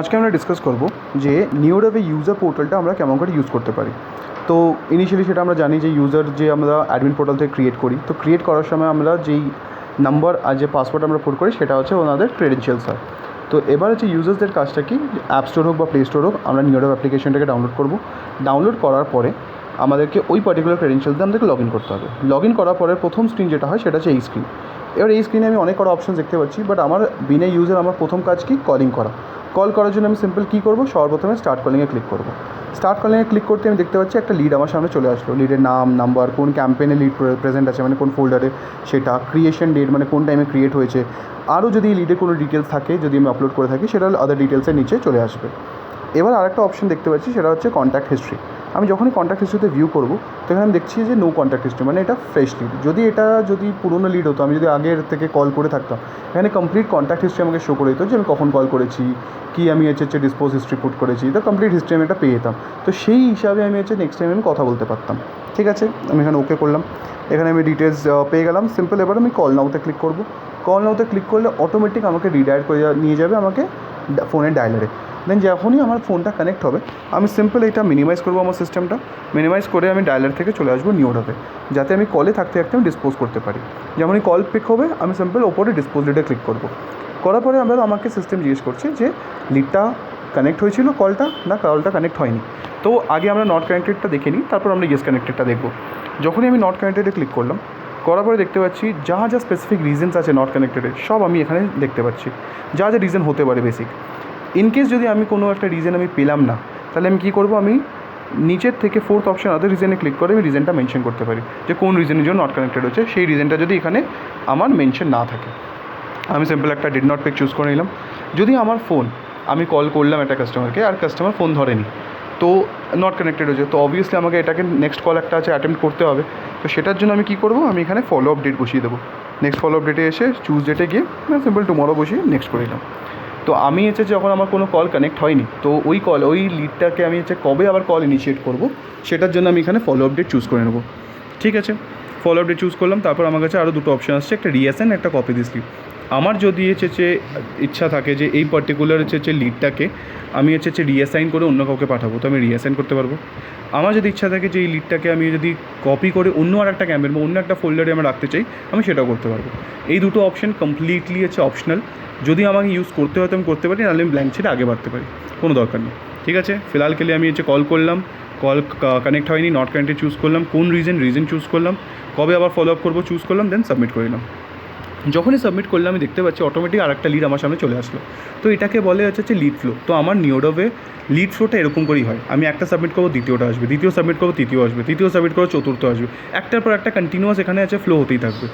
আজকে আমরা ডিসকাস করব যে নিউডাভে ইউজার পোর্টালটা আমরা কেমন করে ইউজ করতে পারি। তো ইনিশিয়ালি সেটা আমরা জানি যে ইউজার যে আমরা অ্যাডমিন পোর্টাল থেকে ক্রিয়েট করি, তো ক্রিয়েট করার সময় আমরা যেই নাম্বার আর যে পাসওয়ার্ড আমরা পুট করি সেটা হচ্ছে ওনাদের ক্রেডেনশিয়ালস হয় তো এবার হচ্ছে ইউজার্সদের কাজটা কি? অ্যাপ স্টোর হোক বা প্লে স্টোর হোক, আমরা নিউডাভ অ্যাপ্লিকেশনটাকে ডাউনলোড করব। ডাউনলোড করার পরে আমাদেরকে ওই পার্টিকুলার ক্রেডেনশিয়াল দিয়ে আমাদেরকে লগ ইন করতে হবে। লগ ইন করার পরে প্রথম স্ক্রিন যেটা হয় সেটা হচ্ছে এই স্ক্রিন এবার এই স্ক্রিনে আমি অনেক কটা অপশন দেখতে পাচ্ছি বাট আমার বিনা ইউজার আমার প্রথম কাজ কি? কলিং করা। কল করার জন্য আমি সিম্পল কী করব? সর্বপ্রথমে স্টার্ট কলিংয়ে ক্লিক করব। স্টার্ট কলিংয়ে ক্লিক করতে আমি দেখতে পাচ্ছি একটা লিড আমার সামনে চলে আসলো। লিডের নাম নাম্বার কোন ক্যাম্পেনে লিড প্রেজেন্ট আছে মানে কোন ফোল্ডারে সেটা ক্রিয়েশন ডেট মানে কোন টাইমে ক্রিয়েট হয়েছে। আরও যদি লিডে কোনো ডিটেলস থাকে, যদি আমি আপলোড করে থাকি, সেটা আদার ডিটেলসের নিচে চলে আসবে। এবার আরেকটা অপশন দেখতে পাচ্ছি, সেটা হচ্ছে কন্ট্যাক্ট হিস্ট্রি আমি যখনই কন্ট্যাক্ট হিস্ট্রিতে ভিউ করব, তখন আমি দেখছি যে নো কন্ট্যাক্ট হিস্ট্রি মানে এটা ফ্রেশ লিড যদি এটা যদি পুরনো লিড হতো, আমি যদি আগের থেকে কল করে থাকতাম, এখানে কমপ্লিট কন্ট্যাক্ট হিস্ট্রি আমাকে শো করে দিত যে আমি কখন কল করেছি, কি আমি হচ্ছে হচ্ছে ডিসপোজ হিস্ট্রি পুট করেছি তো কমপ্লিট হিস্ট্রি আমি এটা পেয়ে যেতাম। তো সেই হিসাবে আমি হচ্ছে নেক্সট টাইম আমি কথা বলতে পারতাম। ঠিক আছে? আমি এখানে ওকে করলাম। এখানে আমি ডিটেলস পেয়ে গেলাম। সিম্পল এবার আমি কল নাওতে ক্লিক করব। কল নাওতে ক্লিক করলে অটোমেটিক আমাকে রিডায়ার করে নিয়ে যাবে আমাকে ফোনের ডায়ালারে দেন যখনই আমার ফোনটা কানেক্ট হবে, আমি সিম্পল এটা মিনিমাইজ করব আমার সিস্টেমটা মিনিমাইজ করে আমি ডায়ালার থেকে চলে আসব নিউডাতে যাতে আমি কলে থাকতে থাকতে আমি ডিসপোজ করতে পারি। যেমনই কল পিক হবে, আমি সিম্পল ওপরে ডিসপোজ লিডে ক্লিক করব। করার পরে আমরা আমাকে সিস্টেম জিজ্ঞেস করছে যে লিডটা কানেক্ট হয়েছিল কলটা না কলটা কানেক্ট হয়নি। তো আগে আমরা নট কানেক্টেডটা দেখে নিই, তারপর আমরা ইয়েস কানেক্টেডটা দেখব। যখনই আমি নট কানেক্টেডে ক্লিক করলাম, করার পরে দেখতে পাচ্ছি যা যা স্পেসিফিক রিজনস আছে নট কানেক্টেডের সব আমি এখানে দেখতে পাচ্ছি। যা যা রিজন হতে পারে বেসিক ইন কেস যদি আমি কোনো একটা রিজন আমি পেলাম না, তাহলে আমি কী করব? আমি নিচের থেকে ফোর্থ অপশন আদার রিজনে ক্লিক করে আমি রিজনটা মেনশন করতে পারি, যে কোন রিজনের জন্য নট কানেক্টেড হচ্ছে সেই রিজনটা যদি এখানে আমার মেনশন না থাকে। আমি সিম্পল একটা ডিড নট পিক চুজ করে নিলাম। যদি আমার ফোন আমি কল করলাম একটা কাস্টমারকে আর কাস্টমার ফোন ধরেনি, তো নট কানেক্টেড হয়েছে, তো অবভিয়াসলি আমাকে এটাকে নেক্সট কল একটা আছে অ্যাটেম্প করতে হবে। তো সেটার জন্য আমি কী করব? আমি এখানে ফলো আপ ডেট বসিয়ে দেবো। নেক্সট ফলো আপ ডেটে এসে চুজ ডেটে গিয়ে সিম্পল টুমরো বসিয়ে নেক্সট করে দিলাম তো আমি হচ্ছে যখন আমার কোনো কল কানেক্ট হয়নি, তো ওই কল ওই লিডটাকে আমি হচ্ছে কবে আবার কল ইনিশিয়েট করব, সেটার জন্য আমি এখানে ফলো আপডেট চুজ করে নেব। ঠিক আছে? ফলো আপডেট চুজ করলাম, তারপর আমার কাছে আরও দুটো অপশান আসছে, একটা রিয়াসেন একটা কপি দিস আমার যদি যে ইচ্ছা থাকে যে এই পার্টিকুলার হচ্ছে যে লিডটাকে আমি হচ্ছে যে রিয়াসাইন করে অন্য কাউকে পাঠাবো, তো আমি রিয়াসাইন করতে পারব। আমার যদি ইচ্ছা থাকে যে এই লিডটাকে আমি যদি কপি করে অন্য আর একটা ক্যাম্পের বা অন্য একটা ফোল্ডারে আমি রাখতে চাই, আমি সেটাও করতে পারব। এই দুটো অপশন কমপ্লিটলি হচ্ছে অপশনাল যদি আমাকে ইউজ করতে হয় তো আমি করতে পারি, নাহলে আমি ব্ল্যাঙ্ক ছেড়ে আগে বাড়তে পারি। কোনো দরকার নেই। ঠিক আছে? ফিলহাল কেলে আমি হচ্ছে কল করলাম। কল কানেক্ট হয়নি নট কানেক্টেড চুজ করলাম। কোন রিজন রিজন চুজ করলাম। কবে আবার ফলো আপ করব চুজ করলাম দেন সাবমিট করে দিলাম যখনই সাবমিট করলে আমি দেখতে পাচ্ছি অটোমেটিক আরেকটা লিড আমার সামনে চলে আসলো। তো এটাকে বলে হচ্ছে হচ্ছে লিড ফ্লো তো আমার নিওডোভে লিড ফ্লোটা এরকম করেই হয়। আমি একটা সাবমিট করব, দ্বিতীয়টা আসবে। দ্বিতীয় সাবমিট করব, তৃতীয় আসবে। তৃতীয় সাবমিট করব, চতুর্থ আসবে। একটার পর একটা কন্টিনিউয়াস এখানে আছে ফ্লো হতেই থাকবে।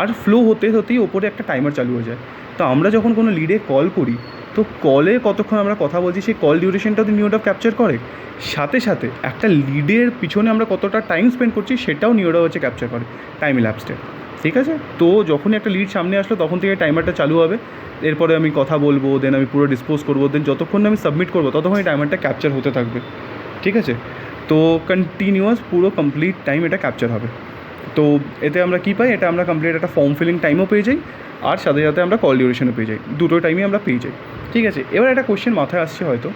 আর ফ্লো হতে হতেই ওপরে একটা টাইমার চালু হয়ে যায়। তো আমরা যখন কোনো লিডে কল করি, তো কলে কতক্ষণ আমরা কথা বলছি, সেই কল ডিউরেশনটাও তো নিওডাভ ক্যাপচার করে। সাথে সাথে একটা লিডের পিছনে আমরা কতটা টাইম স্পেন্ড করছি, সেটাও নিওডাভ হচ্ছে ক্যাপচার করে। টাইম ল্যাপসটা ঠিক আছে? তো যখনই একটা লিড সামনে আসলো, তখন থেকে টাইমারটা চালু হবে। এরপরে আমি কথা বলব দেন আমি পুরো ডিসপোজ করব দেন যতক্ষণ আমি সাবমিট করব, ততক্ষণ এই টাইমারটা ক্যাপচার হতে থাকবে। ঠিক আছে? তো কন্টিনিউয়াস পুরো কমপ্লিট টাইম এটা ক্যাপচার হবে। তো এতে আমরা কী পাই? এটা আমরা কমপ্লিট একটা ফর্ম ফিলিং টাইমও পেয়ে যাই, আর সাথে সাথে আমরা কল ডিউরেশনও পেয়ে যাই। দুটো টাইমই আমরা পেয়ে যাই। ঠিক আছে? এবার একটা কোশ্চেন মাথায় আসছে হয়তো।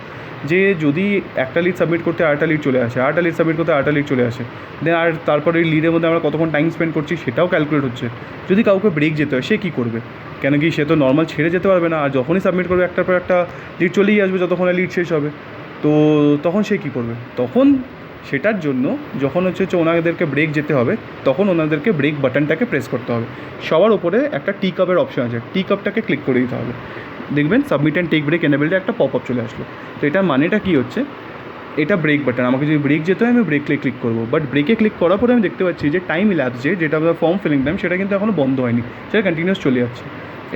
যে যদি একটা লিড সাবমিট করতে আরেকটা লিড চলে আসে, আরেকটা লিড সাবমিট করতে আরেকটা লিড চলে আসে দেন আর তারপরে এই লিডের মধ্যে আমরা কতক্ষণ টাইম স্পেন্ড করছি সেটাও ক্যালকুলেট হচ্ছে। যদি কাউকে ব্রেক যেতে হয়, সে কী করবে? কেন কি সে তো নর্মাল ছেড়ে যেতে পারবে না, আর যখনই সাবমিট করবে, একটার পর একটা লিড চলেই আসবে যতক্ষণে লিড শেষ হবে। তো তখন সে কী করবে? তখন সেটার জন্য যখন হচ্ছে হচ্ছে ওনাদেরকে ব্রেক যেতে হবে, তখন ওনাদেরকে ব্রেক বাটনটাকে প্রেস করতে হবে। সবার উপরে একটা টি কাপের অপশন আছে। টি কাপটাকে ক্লিক করে দিতে হবে। দেখবেন সাবমিট অ্যান্ড টেক ব্রেক এনেবেলটা একটা পপ আপ চলে আসলো। তো এটার মানেটা কী হচ্ছে? এটা ব্রেক বাটন আমাকে যদি ব্রেক যেতে হয়, আমি ব্রেকে ক্লিক করব। বাট ব্রেকে ক্লিক করার পরে আমি দেখতে পাচ্ছি যে টাইম ল্যাপস যে, যেটা আমাদের ফর্ম ফিলিং টাইম সেটা কিন্তু এখনও বন্ধ হয়নি। সেটা কন্টিনিউস চলে যাচ্ছে।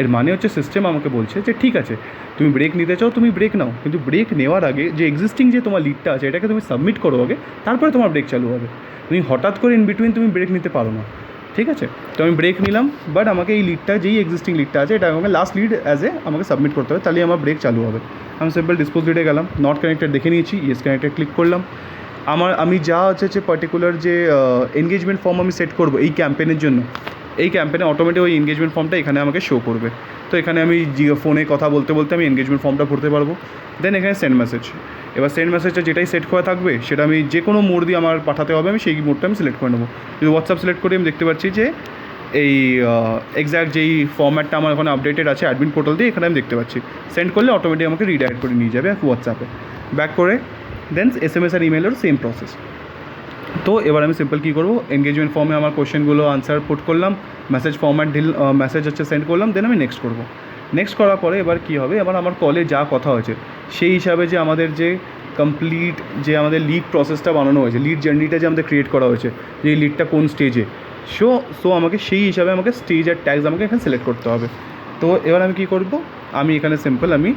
এর মানে হচ্ছে সিস্টেম আমাকে বলছে যে, ঠিক আছে, তুমি ব্রেক নিতে চাও, তুমি ব্রেক নাও। কিন্তু ব্রেক নেওয়ার আগে যে এক্সিস্টিং যে তোমার লিডটা আছে, এটাকে তুমি সাবমিট করো আগে, তারপরে তোমার ব্রেক চালু হবে। তুমি হঠাৎ করে ইন বিটুইন তুমি ব্রেক নিতে পারো না। ঠিক আছে? তো আমি ব্রেক নিলাম বাট আমাকে এই লিডটা যেই এক্সিস্টিং লিডটা আছে, এটা আমাকে লাস্ট লিড অ্যাজ এ আমাকে সাবমিট করতে হবে তাহলে আমার ব্রেক চালু হবে। আমি সিম্পল ডিসপোজ লিডে গেলাম নট কানেক্টেড দেখে নিয়েছি ইয়েস কানেক্টেড ক্লিক করলাম। আমার, আমি যা হচ্ছে যে পার্টিকুলার যে এনগেজমেন্ট ফর্ম আমি সেট করব এই ক্যাম্পেনের জন্য এই ক্যাম্পেনে অটোমেটিক ওই এনগেজমেন্ট ফর্মটা এখানে আমাকে শো করবে। তো এখানে আমি ফোনে কথা বলতে বলতে আমি এনগেজমেন্ট ফর্মটা ভরতে পারব। দেন এখানে সেন্ড মেসেজ এবার সেন্ড মেসেজটা যেটাই সেট করা থাকবে, সেটা আমি যে কোনো মোড দিয়ে আমার পাঠাতে হবে, আমি সেই মোডটা আমি সিলেক্ট করে নেব। যদি হোয়াটসঅ্যাপ সিলেক্ট করি, আমি দেখতে পাচ্ছি যে এই এক্স্যাক্ট যেই ফর্ম্যাটটা আমার ওখানে আপডেটেড আছে অ্যাডমিন পোর্টাল দিয়ে এখানে আমি দেখতে পাচ্ছি। সেন্ড করলে অটোমেটিক আমাকে রিডাইরেক্ট করে নিয়ে যাবে হোয়াটসঅ্যাপে ব্যাক করে দেন এস এম এস আর ইমেলের সেম প্রসেস তো এবার আমি সিম্পল কী করব? এঙ্গেজমেন্ট ফর্মে আমার কোশ্চেনগুলো আনসার পুট করলাম মেসেজ ফর্ম্যাট দিল মেসেজ হচ্ছে সেন্ড করলাম দেন আমি নেক্সট করব। নেক্সট করার পরে এবার কী হবে? এবার আমার কলে যা কথা হয়েছে, সেই হিসাবে যে আমাদের যে কমপ্লিট যে আমাদের লিড প্রসেসটা বানানো হয়েছে লিড জার্নিটা যে আমাদের ক্রিয়েট করা হয়েছে, যে লিডটা কোন স্টেজে সো সো আমাকে সেই হিসাবে আমাকে স্টেজ আর ট্যাগস আমাকে এখানে সিলেক্ট করতে হবে। তো এবার আমি কী করব? আমি এখানে সিম্পল আমি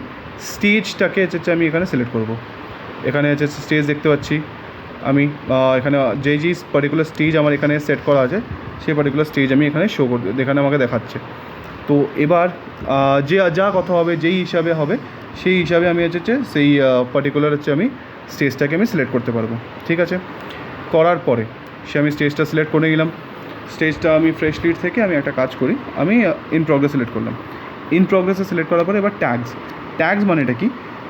স্টেজটাকে হচ্ছে আমি এখানে সিলেক্ট করব। এখানে হচ্ছে স্টেজ দেখতে পাচ্ছি। আমি এখানে, যেই যেই পার্টিকুলার স্টেজ আমার এখানে সেট করা আছে, সেই পার্টিকুলার স্টেজ আমি এখানে শো করতে এখানে আমাকে দেখাচ্ছে। তো এবার যে যা কথা হবে, যেই হিসাবে হবে, সেই হিসাবে আমি হচ্ছে সেই পার্টিকুলার হচ্ছে আমি স্টেজটাকে আমি সিলেক্ট করতে পারব। ঠিক আছে? করার পরে, সে আমি স্টেজটা সিলেক্ট করে নিলাম। স্টেজটা আমি ফ্রেশ লিড থেকে আমি একটা কাজ করি, আমি ইন প্রগ্রেস সিলেক্ট করলাম। ইন প্রগ্রেসে সিলেক্ট করার পরে এবার ট্যাগস ট্যাগস মানেটা কি?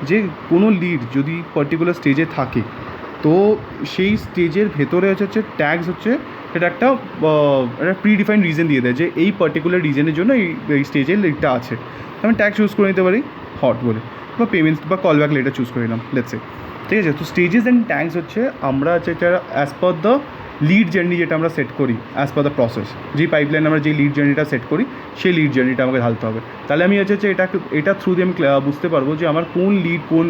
যে কোনো লিড যদি পার্টিকুলার স্টেজে থাকে তো সেই স্টেজের ভেতরে হচ্ছে হচ্ছে ট্যাগস হচ্ছে সেটা একটা একটা প্রিডিফাইন্ড রিজন দিয়ে দেয় যে এই পার্টিকুলার রিজনের জন্য এই স্টেজের লিডটা আছে। আমি ট্যাগ চুজ করে নিতে পারি হট বলে। বা পেমেন্টস বা কল ব্যাক লেটার চুজ করে নিলাম লেটসে ঠিক আছে? তো স্টেজেস অ্যান্ড ট্যাঙ্কস হচ্ছে, আমরা যেটা as per the lead journey যেটা আমরা সেট করি অ্যাজ পার দ্য প্রসেস যেই পাইপলাইন আমরা যে লিড জার্নিটা সেট করি, সেই লিড জার্নিটা আমাকে ঢালতে হবে। তাহলে আমি হচ্ছে এটা এটা থ্রু দিয়ে আমি বুঝতে পারব যে আমার কোন লিড কোন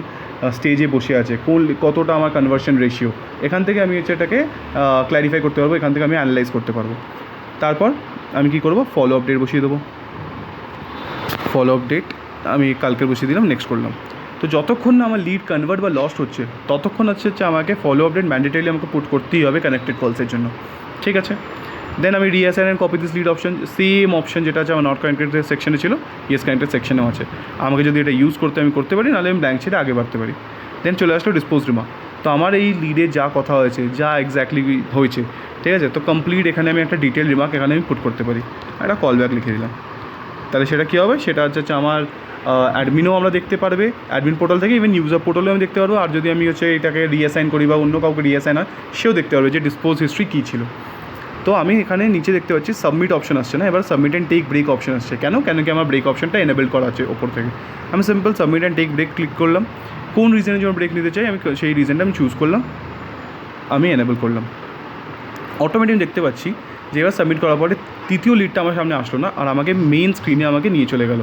স্টেজে বসে আছে, কোন কতটা আমার কনভার্সন রেশিও এখান থেকে আমি হচ্ছে এটাকে ক্ল্যারিফাই করতে পারব, এখান থেকে আমি অ্যানালাইজ করতে পারব। তারপর আমি কি করব? ফলো আপডেট বসিয়ে দেবো। ফলো আপডেট আমি কালকে বসিয়ে দিলাম নেক্সট করলাম। তো যতক্ষণ না আমার লিড কনভার্ট বা লস্ট হচ্ছে, ততক্ষণ হচ্ছে হচ্ছে আমাকে ফলো আপডেট ম্যান্ডেটারিলি আমাকে পুট করতেই হবে কানেক্টেড কলসের জন্য। ঠিক আছে? দেন আমি reassign and copy this lead option same option যেটা আছে আমার নট কানেক্টেড সেকশনে ছিল ইয়েস কানেক্টেড সেকশনেও আছে। আমাকে যদি এটা ইউজ করতে আমি করতে পারি, নাহলে আমি ব্ল্যাঙ্ক ছেড়ে আগে বাড়তে পারি। দেন চলে আসলো ডিসপোজ রিমা তো আমার এই লিডে যা কথা হয়েছে, যা এক্স্যাক্টলি হয়েছে, ঠিক আছে? তো কমপ্লিট এখানে আমি একটা ডিটেল রিমার্ক এখানে আমি পুট করতে পারি। একটা কল ব্যাক লিখে দিলাম। তাহলে সেটা কী হবে? সেটা হচ্ছে আমার অ্যাডমিনও আমরা দেখতে পারবে। অ্যাডমিন পোর্টাল থেকে ইভেন ইউজার পোর্টালেও আমি দেখতে পারব। আর যদি আমি হচ্ছে এটাকে রিঅ্যাসাইন করি বা অন্য কাউকে রিঅ্যাসাইন হয়, সেও দেখতে পারবে যে ডিসপোজ হিস্ট্রি কী ছিল। তো আমি এখানে নিচে দেখতে পাচ্ছি সাবমিট অপশন আসছে না। এবার submit and take break option আসছে। কেন? কেন কি আমার ব্রেক অপশনটা এনেবেল করা আছে ওপর থেকে? আমি simple submit and take break click করলাম। কোন রিজনের জন্য ব্রেক নিতে চাই? আমি সেই রিজনটা আমি চুজ করলাম। আমি এনেবল করলাম। অটোমেটিক দেখতে পাচ্ছি যে এবার সাবমিট করার পরে তৃতীয় লিডটা আমার সামনে আসলো না। আর আমাকে মেন স্ক্রিনে আমাকে নিয়ে চলে গেল।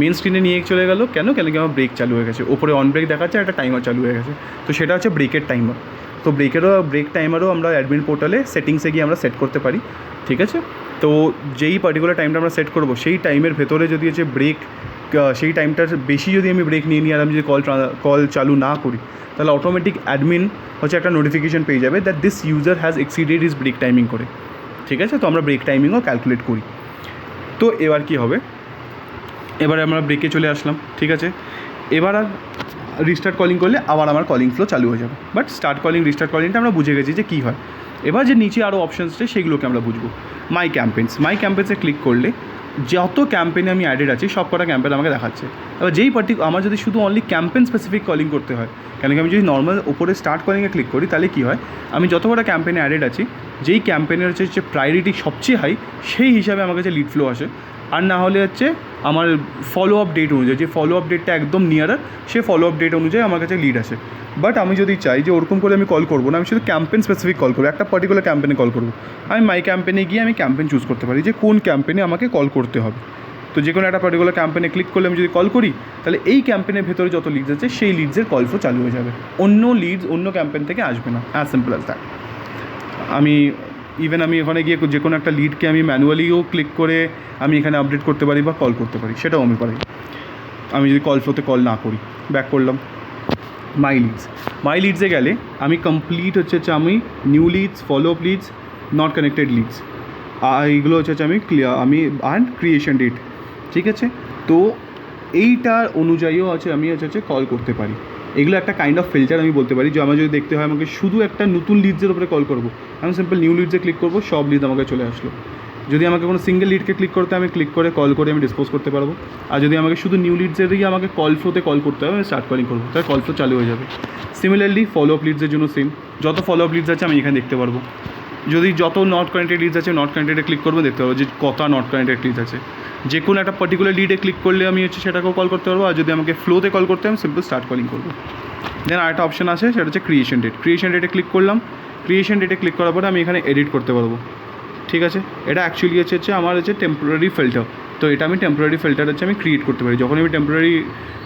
মেন স্ক্রিনে নিয়ে চলে গেল। কেন? কেন কি আমার ব্রেক চালু হয়ে গেছে। ওপরে অন ব্রেক দেখাচ্ছে একটা টাইমার চালু হয়ে গেছে। তো সেটা হচ্ছে ব্রেকের টাইমার তো ব্রেকেরও ব্রেক টাইমারও আমরা অ্যাডমিন পোর্টালে সেটিংসে গিয়ে আমরা সেট করতে পারি। ঠিক আছে? তো যেই পার্টিকুলার টাইমটা আমরা সেট করব, সেই টাইমের ভেতরে যদি হচ্ছে ব্রেক সেই টাইমটার বেশি যদি আমি ব্রেক নিয়ে নিই আর আমি যদি কল কল চালু না করি, তাহলে অটোমেটিক অ্যাডমিন হচ্ছে একটা নোটিফিকেশন পেয়ে যাবে that this user has exceeded is break timing করে। ঠিক আছে? তো আমরা ব্রেক টাইমিংও ক্যালকুলেট করি। তো এবার কি হবে? এবারে আমরা ব্রেকে চলে আসলাম, ঠিক আছে? এবার আর রিস্টার্ট কলিং করলে আবার আমার কলিং ফ্লো চালু হয়ে যাবে। বাট স্টার্ট কলিং রিস্টার্ট কলিংটা আমরা বুঝে গেছি যে কী হয়। এবার যে নিচে আরও অপশানস আছে, সেগুলোকে আমরা বুঝব। মাই ক্যাম্পেন্স মাই ক্যাম্পেন্সে ক্লিক করলে যত ক্যাম্পেনে আমি অ্যাডেড আছি, সব কটা ক্যাম্পেন আমাকে দেখাচ্ছে। এবার যেই পার্টি আমার যদি শুধু অনলি ক্যাম্পেন স্পেসিফিক কলিং করতে হয়, কেন কি আমি যদি নর্মাল ওপরে স্টার্ট কলিংয়ে ক্লিক করি, তাহলে কী হয়? আমি যত কটা ক্যাম্পেনে অ্যাডেড আছি, যেই ক্যাম্পেনের হচ্ছে যে প্রায়োরিটি সবচেয়ে হাই সেই হিসাবে আমার কাছে লিড ফ্লো আসে। আর না হলে হচ্ছে আমার ফলো আপ ডেট অনুযায়ী, যে ফলো আপ ডেটটা একদম নিয়ারার সে ফলো আপ ডেট অনুযায়ী আমার কাছে লিড আসে। বাট আমি যদি চাই যে ওরকম করে আমি কল করব না, আমি শুধু ক্যাম্পেন স্পেসিফিক কল করব, একটা পার্টিকুলার ক্যাম্পেনে কল করব। আমি মাই ক্যাম্পেনে গিয়ে আমি ক্যাম্পেন চুজ করতে পারি যে কোন ক্যাম্পেনে আমাকে কল করতে হবে। তো যে কোনো একটা পার্টিকুলার ক্যাম্পেনে ক্লিক করলে আমি যদি কল করি, তাহলে এই ক্যাম্পেনের ভেতরে যত লিডস আছে, সেই লিডসের কল চালু হয়ে যাবে। অন্য লিডস অন্য ক্যাম্পেন থেকে আসবে না। অ্যাজ সিম্পল অ্যাজ দ্যাট আমি ইভেন আমি ওখানে গিয়ে যে কোনো একটা লিডকে আমি ম্যানুয়ালিও ক্লিক করে আমি এখানে আপডেট করতে পারি বা কল করতে পারি, সেটাও আমি পারি। আমি যদি কল ফ্লোতে কল না করি ব্যাক করলাম। মাই লিডস মাই লিডসে গেলে আমি কমপ্লিট হচ্ছে হচ্ছে আমি new leads follow up leads not connected leads এইগুলো হচ্ছে হচ্ছে আমি ক্লিয়ার আমি অ্যান্ড ক্রিয়েশন ডেট ঠিক আছে? তো এইটার অনুযায়ীও আছে আমি হচ্ছে হচ্ছে কল করতে পারি। এগুলো একটা কাইন্ড অফ ফিল্টার আমি বলতে পারি, যে আমার যদি দেখতে হয় আমাকে শুধু একটা নতুন লিডসের উপরে কল করব। আমি সিম্পল নিউ লিডসে ক্লিক করব, সব লিড আমাকে চলে আসলো। যদি আমাকে কোনো সিঙ্গেল লিডকে ক্লিক করতে আমি ক্লিক করে কল করে আমি ডিসপোজ করতে পারব। আর যদি আমাকে শুধু নিউ লিডসেরই আমাকে কল ফ্লোতে কল করতে হবে আমি স্টার্ট কলিং করব। তাহলে কল ফ্লো চালু হয়ে যাবে। সিমিলারলি ফলো আপ লিডসের জন্য সেম যত ফলো আপ লিডস আছে, আমি এখানে দেখতে পারব। যদি যত নট কানেক্টেড লিডস আছে নট কানেক্টেডে ক্লিক করব, দেখতে পারব যে কত নট কানেক্টেড লিডস আছে। যে কোনো একটা পার্টিকুলার লিডে ক্লিক করলে আমি হচ্ছে সেটাকেও কল করতে পারব। আর যদি আমাকে ফ্লোতে কল করতে আমি সিম্পল স্টার্ট কলিং করব। দেন আরেকটা অপশন আছে, সেটা হচ্ছে ক্রিয়েশন ডেট ক্রিয়েশন ডেটে ক্লিক করলাম। ক্রিয়েশন ডেটে ক্লিক করার পরে আমি এখানে এডিট করতে পারব। ঠিক আছে? এটা অ্যাকচুয়ালি হচ্ছে হচ্ছে আমার হচ্ছে টেম্পোরারি ফিল্টার তো এটা আমি টেম্পোরারি ফিল্টার হচ্ছে আমি ক্রিয়েট করতে পারি। যখন আমি টেম্পোরারি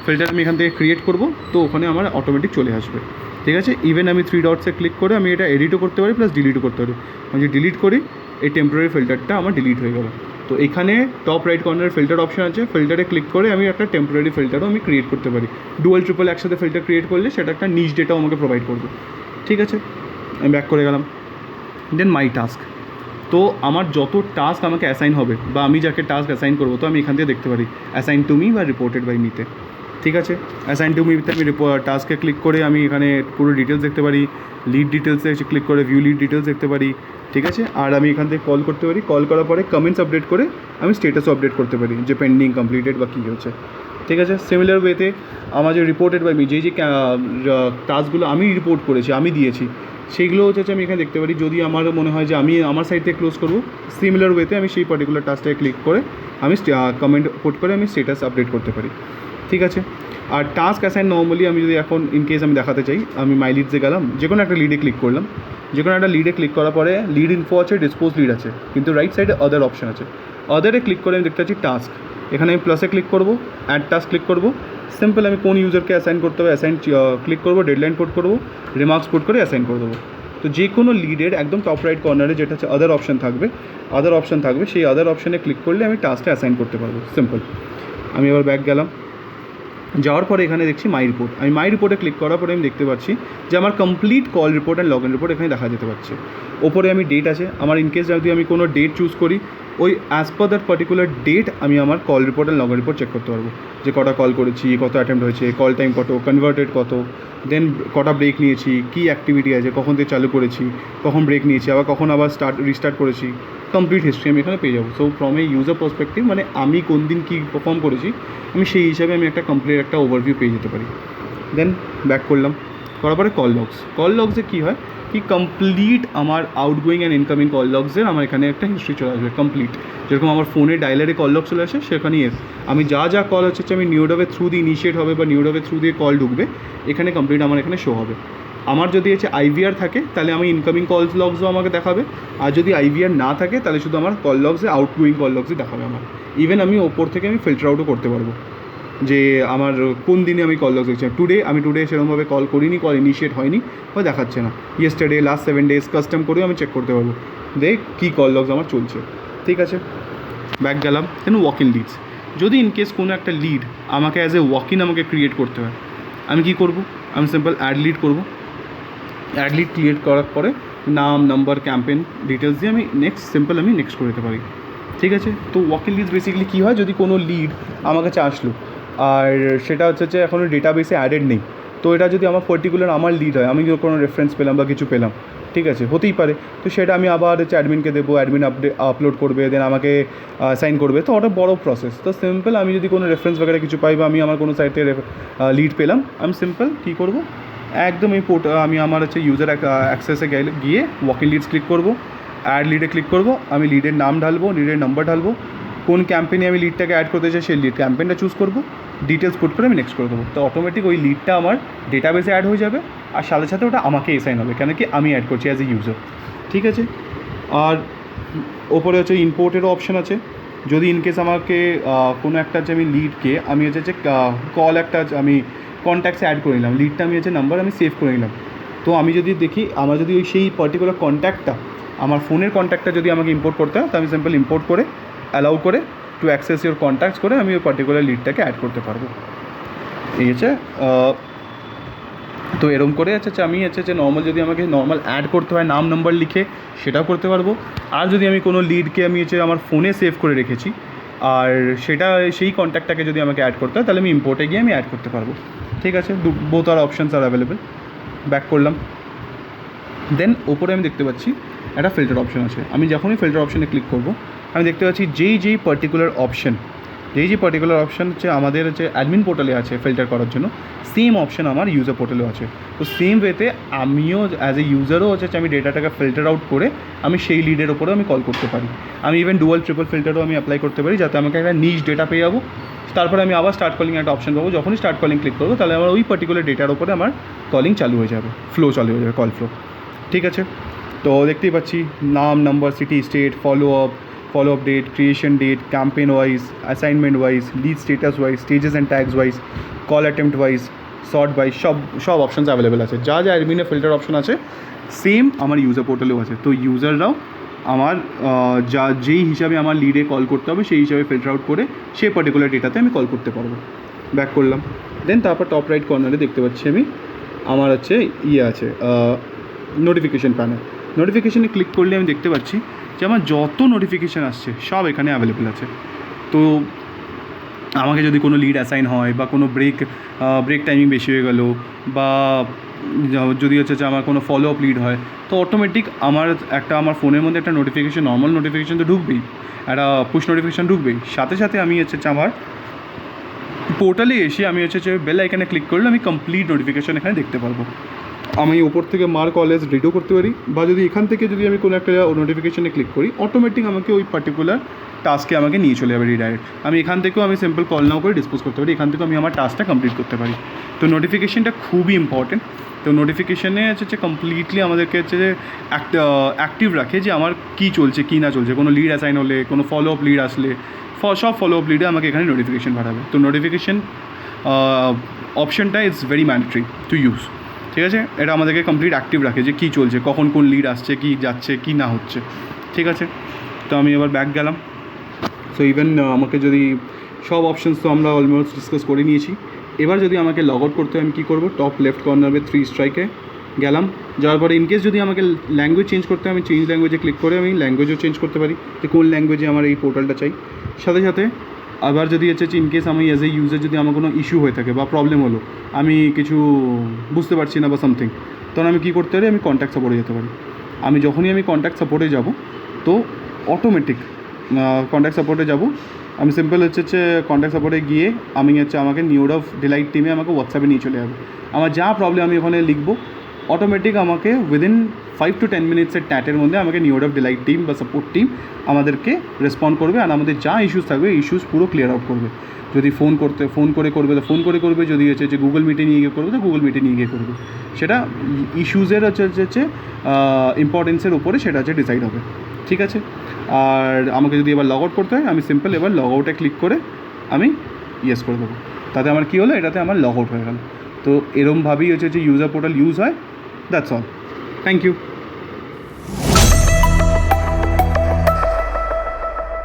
ফিল্টার আমি এখান থেকে ক্রিয়েট করব, তো ওখানে আমার অটোমেটিক চলে আসবে। ঠিক আছে? ইভেন আমি থ্রি ডটসে ক্লিক করে আমি এটা এডিটও করতে পারি প্লাস ডিলিটও করতে পারি। আমি ডিলিট করি, এই টেম্পোরারি ফিল্টারটা আমার ডিলিট হয়ে গেল। তো এখানে টপ রাইট কর্নারে ফিল্টার অপশন আছে। ফিল্টারে ক্লিক করে আমি একটা টেম্পোরারি ফিল্টারও আমি ক্রিয়েট করতে পারি। ডুয়াল ট্রিপল একসাথে ফিল্টার ক্রিয়েট করলে সেটা একটা নিজ ডেটাও আমাকে প্রোভাইড করবে। ঠিক আছে? আমি ব্যাক করে গেলাম। দেন মাই টাস্ক তো আমার যত টাস্ক আমাকে অ্যাসাইন হবে বা আমি যাকে টাস্ক অ্যাসাইন করব, তো আমি এখান থেকে দেখতে পারি। অ্যাসাইন টু মি বা রিপোর্টেড বাই মিতে ঠিক আছে? অ্যাসাইন টু মিতে আমি টাস্কে ক্লিক করে আমি এখানে পুরো ডিটেলস দেখতে পারি। লিড ডিটেলসে ক্লিক করে ভিউ লিড ডিটেলস দেখতে পারি। ঠিক আছে? আর আমি এখান থেকে কল করতে পারি। কল করার পরে কমেন্টস আপডেট করে আমি স্টেটাসও আপডেট করতে পারি যে পেন্ডিং কমপ্লিটেড বা কী হচ্ছে ঠিক আছে? সিমিলার ওয়েতে আমার যে রিপোর্টেড বাই মি যেই যে টাস্কগুলো আমি রিপোর্ট করেছি, আমি দিয়েছি, সেইগুলো হচ্ছে যে আমি এখানে দেখতে পারি। যদি আমার মনে হয় যে আমি আমার সাইড থেকে ক্লোজ করব সিমিলার ওয়েতে আমি সেই পার্টিকুলার টাস্কটাকে ক্লিক করে আমি কমেন্ট পোট করে আমি স্টেটাস আপডেট করতে পারি। ঠিক আছে? আর টাস্ক অ্যাসাইন নর্মালি আমি যদি এখন ইন কেস আমি দেখাতে চাই, আমি মাই লিডসে গেলাম যে কোনো একটা লিডে ক্লিক করলাম যে কোনো একটা লিডে ক্লিক করার পরে লিড ইনফো আছে ডিসপোজ লিড আছে, কিন্তু রাইট সাইডে আদার অপশন আছে। আদারে ক্লিক করে আমি দেখতে পাচ্ছি টাস্ক এখানে আমি প্লাসে ক্লিক করব অ্যাড টাস্ক ক্লিক করব। সিম্পল আমি কোন ইউজারকে অ্যাসাইন করতে হবে অ্যাসাইন ক্লিক করব ডেডলাইন পোট করব রিমার্কস পোট করে অ্যাসাইন করে দেবো। তো যে কোনো লিডের একদম টপ রাইট কর্নারে যেটা হচ্ছে আদার অপশন থাকবে আদার অপশন থাকবে, সেই আদার অপশনে ক্লিক করলে আমি টাস্কটা অ্যাসাইন করতে পারব। সিম্পল আমি এবার ব্যাক গেলাম। যাওয়ার পরে এখানে দেখছি মাই রিপোর্ট আমি মাই রিপোর্টে ক্লিক করার পরে আমি দেখতে পাচ্ছি যে আমার complete call report and log in report এখানে দেখা যেতে পারছে। ওপরে আমি ডেট আছে। আমার ইনকেস যদি আমি কোনো ডেট চুজ করি ওই as per that particular date আমি আমার call report and report check করতে পারব। যে কটা কল করেছি, কত অ্যাটেম্প হয়েছে কল টাইম কত কনভার্টেড কত দেন কটা ব্রেক নিয়েছি, কী অ্যাক্টিভিটি আছে, কখন থেকে চালু করেছি, কখন ব্রেক নিয়েছি, আবার কখন আবার স্টার্ট রিস্টার্ট করেছি কমপ্লিট হিস্ট্রি আমি এখানে পেয়ে যাব। So from a user perspective মানে আমি কোন দিন কী পারফর্ম করেছি, আমি সেই হিসাবে আমি একটা কমপ্লিট একটা ওভারভিউ পেয়ে যেতে পারি। দেন ব্যাক করলাম। করার পরে কল লগস কল লগসে কী হয়? কি কমপ্লিট আমার আউটগোয়িং অ্যান্ড ইনকামিং কল লগসের আমার এখানে একটা হিস্ট্রি চলে আসবে কমপ্লিট যেরকম আমার ফোনে ডায়লারে কল লগ চলে আসে সেখানেই এস আমি যা যা কল হচ্ছে আমি নিউডাবে থ্রু দিয়ে ইনিশিয়েট হবে বা নিউডাবে থ্রু দিয়ে কল ঢুকবে, এখানে কমপ্লিট আমার এখানে শো হবে। আমার যদি হচ্ছে আইভিআর থাকে, তাহলে আমি ইনকামিং কল লগসও আমাকে দেখাবে। আর যদি আইভিআর না থাকে, তাহলে শুধু আমার কল লগসে আউটগোয়িং কল লগসই দেখাবে আমার। ইভেন আমি ওপর থেকে আমি ফিল্টার আউটও করতে পারব। যে আমার কোন দিনে আমি কল দেখছি টুডে আমি টুডে সেরকমভাবে কল করিনি কল ইনিশিয়েট হয়নি, বা দেখাচ্ছে না। Yesterday last seven days custom করেও আমি চেক করতে পারব। দেখ কী কল লগস আমার চলছে। ঠিক আছে? ব্যাক গেলাম কেন ওয়াক ইন লিডস যদি ইন কেস কোনো একটা লিড আমাকে অ্যাজ এ ওয়াক ইন আমাকে ক্রিয়েট করতে হয়, আমি কী করব? আমি সিম্পল অ্যাড লিড করব। অ্যাড লিড ক্রিয়েট করার পরে নাম নাম্বার ক্যাম্পেন ডিটেলস দিয়ে আমি নেক্সট সিম্পল আমি নেক্সট করে দিতে পারি। ঠিক আছে? তো ওয়াকিং লিডস বেসিক্যালি কী হয়? যদি কোনো লিড আমার কাছে আসলো আর সেটা হচ্ছে যে এখনও ডেটাবেসে অ্যাডেড নেই। তো এটা যদি আমার পার্টিকুলার আমার লিড হয়, আমি কোনো রেফারেন্স পেলাম বা কিছু পেলাম, ঠিক আছে? হতেই পারে। তো সেটা আমি আবার হচ্ছে অ্যাডমিনকে দেবো অ্যাডমিন আপডেট আপলোড করবে দেন আমাকে সাইন করবে। তো ওটা বড় প্রসেস তো সিম্পল আমি যদি কোনো রেফারেন্স বগেরা কিছু পাই বা আমি আমার কোনো সাইট লিড পেলাম আমি সিম্পল কী করব? একদম এই পোর্ট আমি আমার হচ্ছে ইউজার অ্যাক্সেসে গেলে, গিয়ে ওয়াকিং লিডস ক্লিক করব অ্যাড লিডে ক্লিক করব, আমি লিডের নাম ঢালবো লিডের নাম্বার ঢালবো, কোন ক্যাম্পেনে আমি লিডটাকে অ্যাড করতে চাই সেই লিড ক্যাম্পেনটা চুজ করব ডিটেলস পুট করে আমি নেক্সট করে দেবো। তো অটোমেটিক ওই লিডটা আমার ডেটাবেসে অ্যাড হয়ে যাবে, আর সাথে সাথে ওটা আমাকে এসাইন হবে, কেন কি আমি অ্যাড করছি অ্যাজ এ ইউজার ঠিক আছে? আর ওপরে হচ্ছে ইম্পোর্টেরও অপশান আছে। যদি ইনকেস আমাকে কোনো একটা যে আমি লিডকে আমি হচ্ছে যে কল একটা আমি কন্ট্যাক্টসে অ্যাড করে নিলাম লিডটা আমি হচ্ছে নাম্বার আমি সেভ করে নিলাম। তো আমি যদি দেখি, আমার যদি ওই সেই পার্টিকুলার কন্ট্যাক্টটা আমার ফোনের কন্ট্যাক্টটা যদি আমাকে ইম্পোর্ট করতে হয়, তো আমি সিম্পল ইম্পোর্ট করে অ্যালাউ করে টু অ্যাক্সেস ইউর কন্ট্যাক্টস করে আমি ওই পার্টিকুলার লিডটাকে অ্যাড করতে পারব। ঠিক আছে তো এরকম করে হচ্ছে আমি হচ্ছে যে নর্মাল যদি আমাকে নর্মাল অ্যাড করতে হয়, নাম নাম্বার লিখে সেটাও করতে পারব। আর যদি আমি কোনো লিডকে আমি হচ্ছে আমার ফোনে সেভ করে রেখেছি, আর সেটা, সেই কন্ট্যাক্টটাকে যদি আমাকে অ্যাড করতে হয়, তাহলে আমি ইম্পোর্টে গিয়ে আমি অ্যাড করতে পারব। ঠিক আছে? বোথ আর অপশানস আর অ্যাভেলেবেল ব্যাক করলাম। দেন ওপরে আমি দেখতে পাচ্ছি, একটা ফিল্টার অপশন আছে। আমি যখনই ফিল্টার অপশনে ক্লিক করব আমি দেখতে পাচ্ছি যেই যেই পার্টিকুলার অপশন যেই যে পার্টিকুলার অপশান হচ্ছে আমাদের যে অ্যাডমিন পোর্টালে আছে ফিল্টার করার জন্য। সেম অপশান আমার ইউজার পোর্টালেও আছে। তো সেম ওয়েতে আমিও অ্যাজ এ ইউজারও হচ্ছে আমি ডেটাটাকে ফিল্টার আউট করে আমি সেই লিডের ওপরেও আমি কল করতে পারি। আমি ইভেন ডুয়াল ট্রিপল ফিল্টারও আমি অ্যাপ্লাই করতে পারি যাতে আমাকে একটা নিজ ডেটা পেয়ে যাব। তারপরে আমি আবার স্টার্ট কলিং একটা অপশন পাবো। যখনই স্টার্ট কলিং ক্লিক করব, তাহলে আমার ওই পার্টিকুলার ডেটার ওপরে আমার কলিং চালু হয়ে যাবে। ফ্লো চালু হয়ে যাবে কল ফ্লো ঠিক আছে? তো দেখতেই পাচ্ছি, নাম number city state follow up follow up date creation date campaign wise assignment wise lead status wise stages and tags wise call attempt wise sort wise সব সব অপশানস অ্যাভেলেবেল আছে। যা যা অ্যাডমিনে ফিল্টার অপশন আছে সেম আমার user পোর্টালেও আছে। তো ইউজাররাও আমার যা, যেই হিসাবে আমার লিডে কল করতে হবে, সেই হিসাবে ফিল্টার আউট করে সেই পার্টিকুলার ডেটাতে আমি কল করতে পারব। ব্যাক করলাম। দেন তারপর টপ রাইট কর্নারে দেখতে পাচ্ছি আমি, আমার হচ্ছে ইয়ে আছে নোটিফিকেশান প্যানেল নোটিফিকেশানে ক্লিক করলে আমি দেখতে পাচ্ছি যে আমার যত নোটিফিকেশান আসছে, সব এখানে অ্যাভেলেবেল আছে। তো আমাকে যদি কোনো লিড অ্যাসাইন হয় বা কোনো ব্রেক ব্রেক টাইমিং বেশি হয়ে গেল বা যদি হচ্ছে যে আমার কোনো ফলো আপ লিড হয়, তো অটোমেটিক আমার একটা আমার ফোনের মধ্যে একটা নোটিফিকেশান নর্মাল নোটিফিকেশান তো ঢুকবেই, একটা পুশ নোটিফিকেশান ঢুকবেই। সাথে সাথে আমি হচ্ছে আমার পোর্টালে এসে আমি হচ্ছে যে বেল আইকানে ক্লিক করলে আমি কমপ্লিট নোটিফিকেশান এখানে দেখতে পারব। আমি ওপর থেকে মার কলেজ রিডও করতে পারি, বা যদি এখান থেকে যদি আমি কোনো একটা নোটিফিকেশানে ক্লিক করি অটোমেটিক আমাকে ওই পার্টিকুলার টাস্কে আমাকে নিয়ে চলে যাবে রিডাইরেক্ট আমি এখান থেকেও আমি সিম্পল কল নাও করে ডিসপোজ করতে পারি, এখান থেকেও আমি আমার টাস্কটা কমপ্লিট করতে পারি। তো নোটিফিকেশানটা খুবই ইম্পর্টেন্ট তো নোটিফিকেশানে হচ্ছে কমপ্লিটলি আমাদেরকে হচ্ছে যে অ্যাক্টিভ রাখে যে আমার কী চলছে, কী না চলছে, কোনো লিড অ্যাসাইন হলে, কোনো ফলো আপ লিড আসলে সব ফলো আপ লিডে আমাকে এখানে নোটিফিকেশান পাঠাবে। তো নোটিফিকেশান অপশানটা is very mandatory to use ঠিক আছে? এটা আমাদেরকে কমপ্লিট অ্যাক্টিভ রাখে যে কী চলছে, কখন কোন লিড আসছে, কী যাচ্ছে, কী না হচ্ছে। ঠিক আছে? তো আমি এবার ব্যাক গেলাম। সো ইভেন আমাকে যদি সব অপশানস তো আমরা অলমোস্ট ডিসকাস করে নিয়েছি। এবার যদি আমাকে লগ আউট করতে হয়, আমি কী করব? টপ লেফট কর্নারে থ্রি স্ট্রাইকে গেলাম। যাওয়ার পরে ইনকেস যদি আমাকে ল্যাঙ্গুয়েজ চেঞ্জ করতে হয়, আমি চেঞ্জ ল্যাঙ্গুয়েজে ক্লিক করে আমি ল্যাঙ্গুয়েজও চেঞ্জ করতে পারি। যে কোন ল্যাঙ্গুয়েজে আমার এই পোর্টালটা চাই? সাথে সাথে আবার যদি হচ্ছে ইনকেস আমি অ্যাজ এ ইউজার যদি আমার কোনো ইস্যু হয়ে থাকে বা প্রবলেম হলো, আমি কিছু বুঝতে পারছি না বা সামথিং তখন আমি কী করতে পারি? আমি কন্ট্যাক্ট সাপোর্টে যেতে পারি। আমি যখনই আমি কন্ট্যাক্ট সাপোর্টে যাব, তো অটোমেটিক কন্ট্যাক্ট সাপোর্টে যাব। আমি সিম্পল হচ্ছে হচ্ছে কন্ট্যাক্ট সাপোর্টে গিয়ে আমি হচ্ছে আমাকে নিউড অফ ডিলাইট টিমে আমাকে হোয়াটসঅ্যাপে নিয়ে চলে যাবে। আমার যা প্রবলেম আমি ওখানে লিখব অটোমেটিক আমাকে উইদিন ফাইভ টু টেন মিনিটসের ট্যাটের মধ্যে আমাকে নিউড অফ ডিলাইট টিম বা সাপোর্ট টিম আমাদেরকে রেসপন্ড করবে আর আমাদের যা ইস্যুস থাকবে ইস্যুস পুরো ক্লিয়ার আউট করবে। যদি ফোন করতে ফোন করে করবে তো ফোন করে করবে, যদি হচ্ছে যে গুগল মিটে নিয়ে গিয়ে করবে তো গুগল মিটে নিয়ে গিয়ে করবে। সেটা ইস্যুজের হচ্ছে হচ্ছে ইম্পর্টেন্সের উপরে সেটা হচ্ছে ডিসাইড হবে। ঠিক আছে? আর আমাকে যদি এবার লগ আউট করতে হয়, আমি সিম্পল এবার লগ আউটে ক্লিক করে আমি ইয়েস করে দেবো। তাতে আমার কী হলো? এটাতে আমার লগ আউট হয়ে গেল। তো এরমভাবেই হচ্ছে যে ইউজার পোর্টাল ইউজ হয়। That's all. Thank you.